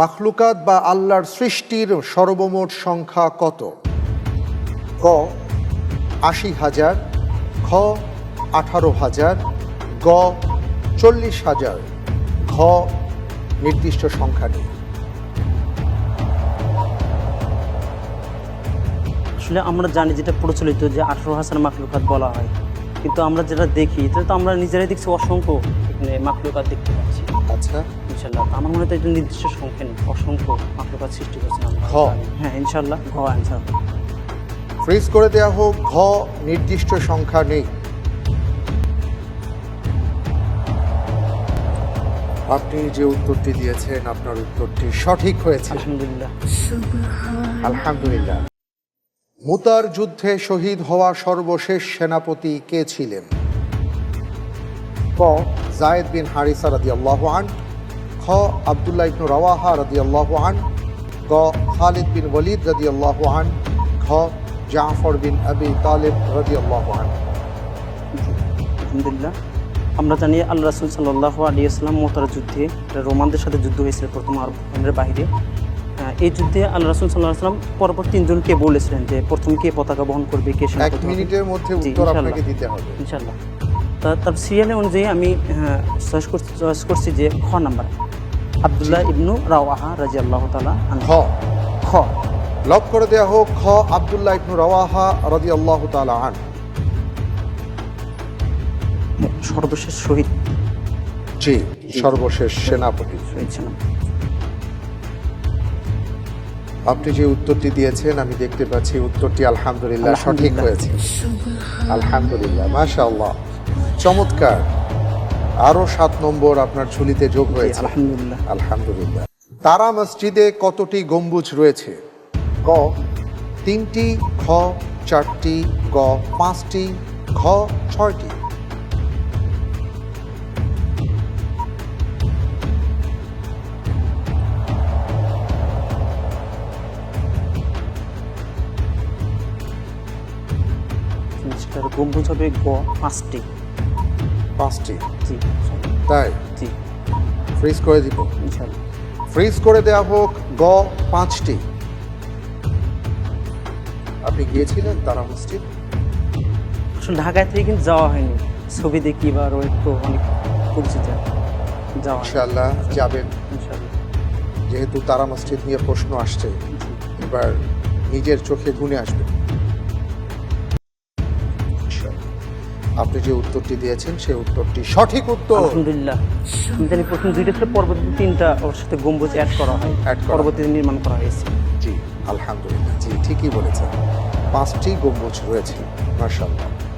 মাখলুকাত বা আল্লাহর সৃষ্টির সর্বমোট সংখ্যা কত? ক, আশি হাজার, খ, আঠারো হাজার, গ, চল্লিশ হাজার। ঘ, নির্দিষ্ট সংখ্যা নেই। আসলে আমরা জানি যেটা প্রচলিত যে আঠারো হাজার মাকলুকাত বলা হয়। কিন্তু আমরা যেটা দেখি, এটা তো আমরা নিজেরাই দেখছি, অসংখ্য এখানে মাকলুকাত দেখতে পাচ্ছি। আচ্ছা ইনশাল্লাহ আমার মনে হয় এটা নির্দিষ্ট সংখ্যা নেই। অসংখ্য সৃষ্টি করছেন ঘ। হ্যাঁ ইনশাল্লাহ ঘ অ্যান্সার ফ্রিজ করে দেয়া হোক ঘ নির্দিষ্ট সংখ্যা নেই। আপনি যে উত্তরটি দিয়েছেন আপনার উত্তরটি সঠিক হয়েছে। আলহামদুলিল্লাহ। আলহামদুলিল্লাহ। মুতার যুদ্ধে শহীদ হওয়া সর্বশেষ সেনাপতি কে ছিলেন? ক জায়েদ বিন হারিসা রাদি আল্লাহ আন খ আবদুল্লাহ ইবনু রাওয়াহা রাদি আল্লাহ আন গ খালিদ বিন ওলিদ রাদি আল্লাহ আন ঘ জাফর বিন আবি তালিব রাদি আল্লাহ আন আলহামদুলিল্লাহ। আমরা জানি আল্লাহ রাসুল সাল্লাহ আলী আসলাম মোতার যুদ্ধে রোমানদের সাথে যুদ্ধ হয়েছিল প্রথম আরবের বাইরে আহ, এই যুদ্ধে আল্লাহ রাসুল সাল্লাহ আসলাম পরপর তিনজনকে বলেছিলেন যে প্রথম কে পতাকা বহন করবে কে এক মিনিটের মধ্যে উত্তর ইনশাল্লাহ। আপনাকে দিতে হবে। ইনশাল্লাহ তা তার সিরিয়ালে অনুযায়ী আমি চয়েস করছি চয়েস করছি যে খ নাম্বার। আবদুল্লাহ ইবনু রাওয়াহা রাজি আল্লাহ তালা খ। খ। লক করে দেয়া হোক খ আবদুল্লাহ ইবনু রাওয়াহা রাদি আল্লাহ তালা আন সর্বশেষ শহীদ। জি সর্বশেষ সেনাপতি। আপনি যে উত্তরটি দিয়েছেন আমি দেখতে পাচ্ছি উত্তরটি আলহামদুলিল্লাহ সঠিক। হয়েছে। আলহামদুলিল্লাহ মাশাআল্লাহ। চমৎকার। আরও সাত নম্বর আপনার ঝুলিতে যোগ হয়েছে। আলহামদুলিল্লাহ। আলহামদুলিল্লাহ। তারা মসজিদে কতটি গম্বুজ রয়েছে? ক তিনটি খ চারটি গ পাঁচটি ঘ ছয়টি। গম্বুজ হবে গ পাঁচটি। পাঁচটি। জি। তাই? জি। ফ্রিজ করে দিব। ফ্রিজ করে দেয়া হোক গ পাঁচটি। আপনি গিয়েছিলেন তারা মসজিদ? আসলে ঢাকায় থেকে কিন্তু যাওয়া হয়নি। ছবি দেখি বা আরও একটু অনেক পরিচিত। যাওয়া ইনশাআল্লাহ যাবেন। যেহেতু তারা মসজিদ নিয়ে প্রশ্ন আসছে এবার নিজের চোখে গুনে আসবেন আপনি যে উত্তরটি দিয়েছেন সেই উত্তরটি সঠিক উত্তর। আলহামদুলিল্লাহ। জানি প্রথম দুইটা ছিল পরবর্তী তিনটা ওর সাথে গম্বুজ অ্যাড করা হয়। অ্যাড। পরবর্তীতে নির্মাণ করা হয়েছে। জি আলহামদুলিল্লাহ। জি ঠিকই বলেছেন। পাঁচটি গম্বুজ রয়েছে মার্শাল্লাহ